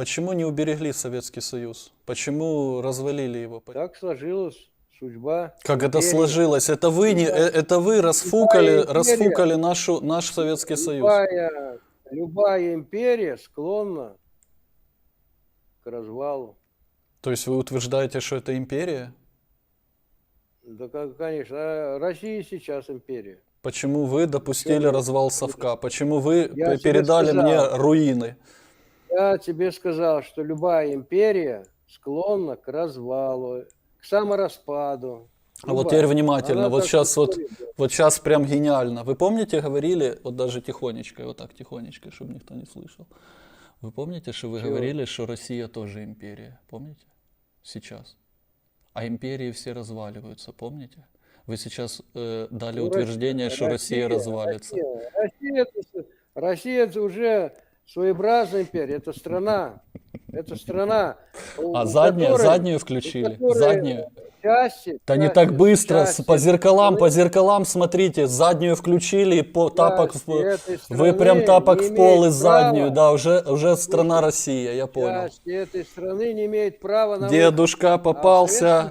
Почему не уберегли Советский Союз? Почему развалили его? Так сложилась судьба. Как это империи. сложилось? Это вы, не, э, это вы расфукали, расфукали нашу, наш Советский Союз. Любая, любая империя склонна к развалу. То есть вы утверждаете, что это империя? Да, конечно, а Россия сейчас империя. Почему вы допустили развал совка? Почему вы Я передали мне руины? Я тебе сказал, что любая империя склонна к развалу, к самораспаду. А вот теперь внимательно, Она вот сейчас вот, вот сейчас прям гениально. Вы помните, говорили, вот даже тихонечко, вот так тихонечко, чтобы никто не слышал. Вы помните, что вы Чего? говорили, что Россия тоже империя? Помните? Сейчас. А империи все разваливаются, помните? Вы сейчас э, дали Ну, утверждение, Россия- что Россия, развалится. Россия, Россия, Россия уже своеобразная империя, это страна. Это страна. А заднюю, которой заднюю включили? Заднюю? Части, Да не части, так быстро, части по зеркалам, по зеркалам смотрите, заднюю включили, по тапок в... Вы прям тапок не в пол и заднюю, да, уже, уже страна Россия, я понял. Части этой страны не имеет права на Дедушка попался,